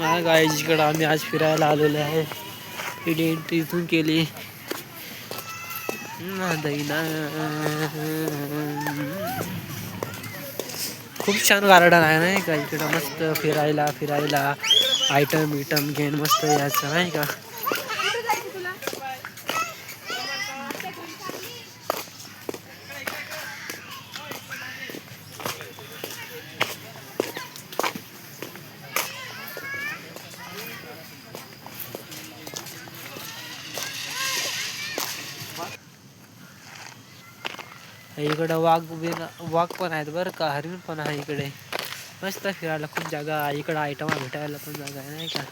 हा गाईज आम्ही आज फिरायला आलेलो आहे. इडी एंट्री इथून केली. दैना खूप छान गार्डन आहे नाही का? इकडं मस्त फिरायला फिरायला. आयटम बिटम घेऊन मस्त यायचं नाही का? इकडं वाघ बिन वाघ पण आहेत बरं का हरिण पण आहे इकडे. मस्त फिरायला खूप जागा आहे. इकडं आयटम भेटायला पण जागा आहे नाही का?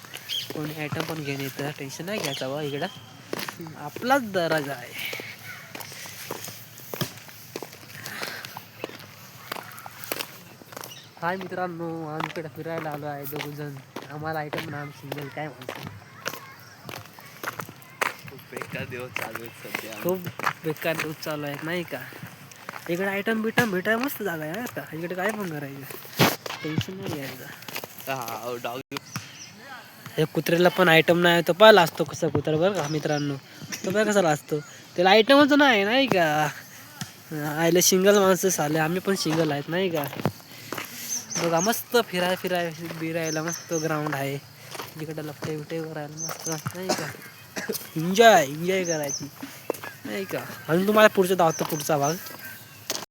कोणी आयटम पण घेऊन येतं टेन्शन नाही घ्यायचं बा इकडं. आपलाच दराज आहे. हाय मित्रांनो आम्ही इकडे फिरायला आलो आहे दोघ जण आम्हाला आयटम नाम सिंगल काय म्हणतो खूप बेकार दिवस चालू आहेत सध्या. खूप बेकार दिवस चालू आहेत नाही का? इकडे आयटम बिटम भेटायला मस्त जागा आहे का? इकडे काय पण करायचं. टेन्शन नाही घ्यायचं हा हे कुत्र्याला पण आयटम नाही तो पाहिला असतो कसा कुत्रा बरं का मित्रांनो? तो बघा कसा असतो त्याला आयटमच नाही नाही का? आयला सिंगल माणसं चालले आम्ही पण सिंगल आहेत नाही का? बघा मस्त फिराय फिराय बिरायला मस्त ग्राउंड आहे. तिकडे लपटे बिटे करायला मस्त नाही का? एन्जॉय एन्जॉय करायची. नाही का? अजून तुम्हाला पुढचा दावतो पुढचा भाग.